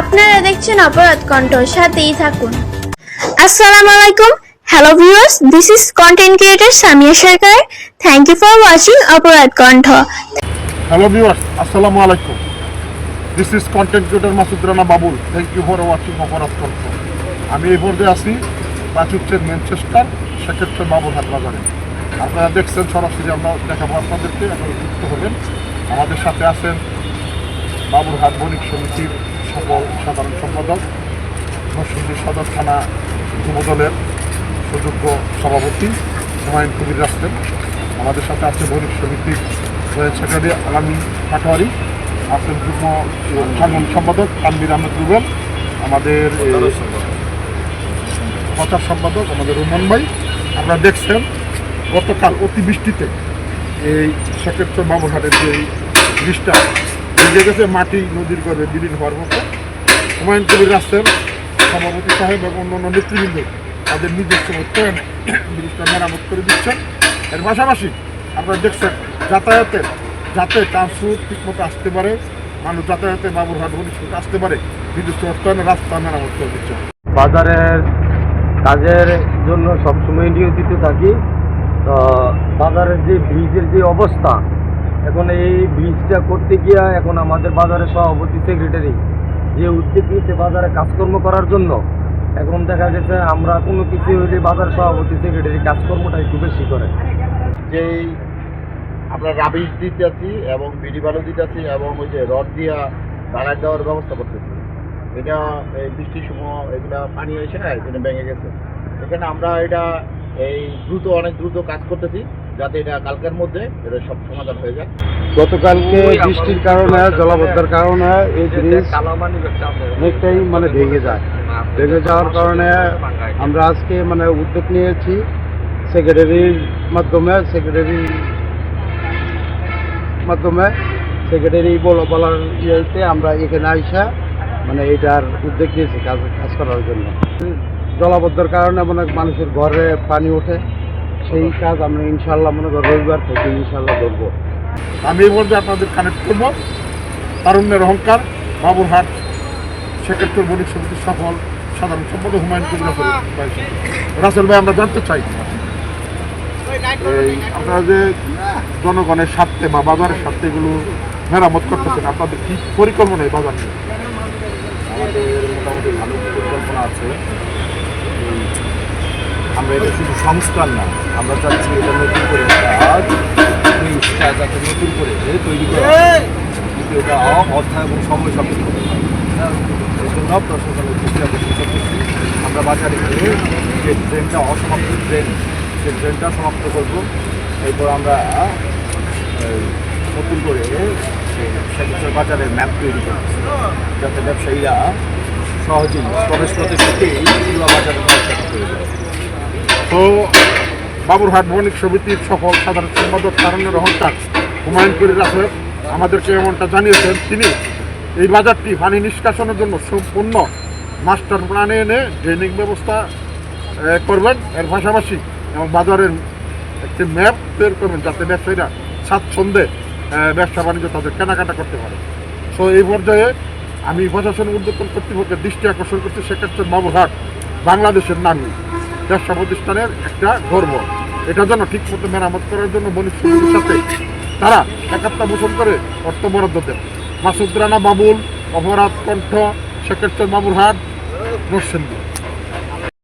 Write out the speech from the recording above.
আপনারা দেখছেন অপরাধ কণ্ঠ সাথেই থাকুন। আসসালামু আলাইকুম। Hello viewers this is content creator Samia Sarkar thank you for watching Oporadh Kontho hello viewers আসসালামু আলাইকুম। This is content creator Masud Rana Babul thank you for watching Oporadh Kontho আমি এই পর্যায়ে আছি প্রাচুর্যের ম্যানচেস্টার সেক্ষেত্রে বাবুল হাট বাজারে। আপনারা দেখছেন সরাসরি আমরা দেখাবো আপনাদেরকে। এখন যুক্ত হবেন আমাদের সাথে আছেন বাবুর হাট বণিক সমিতির সাধারণ সম্পাদক নরসিংদী সদর থানা যুবদলের সুযোগ্য সভাপতি হুমায়ুন কবির রাস্তেন আমাদের সাথে আছে বণিক সমিতির সেক্রেটারি আলামী পাটোয়ারি আছেন যুগ্ম সাধারণ সম্পাদক তানবির আহমেদ রুবেল আমাদের প্রচার সম্পাদক আমাদের রুমন ভাই। আপনারা দেখছেন গতকাল অতিবৃষ্টিতে এই সেক্ষেত্রে বাবুরহাটের যে এই গেছে মাটি নদীর গর্ভে বিলীন হওয়ার মতো। হুমায়ুন কবির রাস্তার সভাপতি সাহেব এবং অন্যান্য নেতৃবৃন্দ তাদের নিজস্ব উত্তরণে ব্রিজটা মেরামত করে দিচ্ছেন। এর পাশাপাশি আপনারা দেখছেন যাতায়াতের যাতে ট্রান্সপোর্ট ঠিকমতো আসতে পারে, মানুষ যাতায়াতে বাবুরহাট ভবিষ্যৎ আসতে পারে, নিজস্ব উত্তরণে রাস্তা মেরামত করে দিচ্ছেন। বাজারের কাজের জন্য সবসময় নিয়োজিত থাকি। তো বাজারের যে ব্রিজের যে অবস্থা এখন এই ব্রিজটা করতে গিয়া এখন আমাদের বাজারের সভাপতি সেক্রেটারি যে উদ্যোগ নিয়েছে বাজারে কাজকর্ম করার জন্য, এখন দেখা গেছে আমরা কোনো কিছু হইলে বাজার সভাপতি সেক্রেটারি কাজকর্মটা একটু বেশি করে। যেই আমরা রাবিশ দিতেছি এবং বিড়ি বালু দিতেছি এবং ওই যে রড দিয়া দাঁড়ায় দেওয়ার ব্যবস্থা করতেছি, এটা এই বৃষ্টির সময় এগুলা পানি এসে এখানে ভেঙে গেছে। এখানে আমরা এটা এই দ্রুত, অনেক দ্রুত কাজ করতেছি। যাতে এটা কালকের মধ্যে এটা সব সমাধান হয়ে যায়। গতকালকে বৃষ্টির কারণে জলাবদ্ধতার কারণে এই জিনিস অনেকটাই মানে ভেঙে যায়। ভেঙে যাওয়ার কারণে আমরা আজকে মানে উদ্যোগ নিয়েছি সেক্রেটারির মাধ্যমে সেক্রেটারি মাধ্যমে সেক্রেটারি বল বলার ইয়েতে আমরা এখানে আইসা মানে এটার উদ্যোগ নিয়েছি কাজ কাজ করার জন্য। জলাবদ্ধতার কারণে মানে মানুষের ঘরে পানি ওঠে। সেই কাজ আমরা ইনশাল্লাহ মনে করি রবিবার থেকে ইনশাল্লাহ ধরবো। আমি এই পর্যায়ে আপনাদের কানেক্ট করব তারুণ্যের অহংকার বাবুরহাট সেক্ষেত্রে বণিক সমিতির সফল সাধারণ সম্পাদক হুমায়ুন কবির রাসেল ভাই। রাসেল ভাই আমরা জানতে চাই। এই আপনারা যে জনগণের স্বার্থে বা বাজারের স্বার্থে এগুলো মেরামত করতেছেন আপনাদের কি পরিকল্পনা এই বাজার নিয়ে? আমাদের মোটামুটি ভালো পরিকল্পনা আছে। আমরা এটা শুধু সংস্কার না আমরা চাচ্ছি এটা নতুন করে কাজ যাতে নতুন করে তৈরি করে হয়। কিন্তু এটা অর্থ এবং সময় সাপেক্ষ হতে পারে। হ্যাঁ, এই জন্য প্রশাসনের দৃষ্টি আকর্ষণ করতেছি আমরা বাজারে গিয়ে যে ট্রেনটা অসমাপ্ত ট্রেন সেই ট্রেনটা সমাপ্ত করব এরপর আমরা নতুন করে সেক্ষেত্রে বাজারের ম্যাপ তৈরি করতেছি যাতে ব্যবসায়ীরা সহজেই প্রবেশ পথে থেকেই পুরো বাজারের ব্যবসাটা করে যায় তো বাবুরহাট বণিক সমিতির সফল সাধারণ সম্পাদক তারুণ্যের অহংকার হুমায়ুন কবির রাসেল আমাদেরকে এমনটা জানিয়েছেন তিনি। এই বাজারটি পানি নিষ্কাশনের জন্য সম্পূর্ণ মাস্টার প্ল্যানে এনে ড্রেনিং ব্যবস্থা করবেন। এর পাশাপাশি এবং বাজারের একটি ম্যাপ তৈরি করবেন যাতে ব্যবসায়ীরা স্বাচ্ছন্দ্যে ব্যবসা বাণিজ্য তাদের কেনাকাটা করতে পারে। সো এই পর্যায়ে আমি প্রশাসন উদ্যোতন কর্তৃপক্ষের দৃষ্টি আকর্ষণ করছি সেক্ষেত্রে বাবুরহাট, বাংলাদেশের নামী ব্যবসা প্রতিষ্ঠানের একটা গর্ব এটা যেন ঠিক মতো মেরামত করার জন্য সমিতির সাথে তারা একাত্তা পোষণ করে অর্থ বরাদ্দ দেন। মাসুদ রানা বাবুল, অপরাধ কণ্ঠ সেক্ষেত্রে বাবুরহাট, নরসিংদী।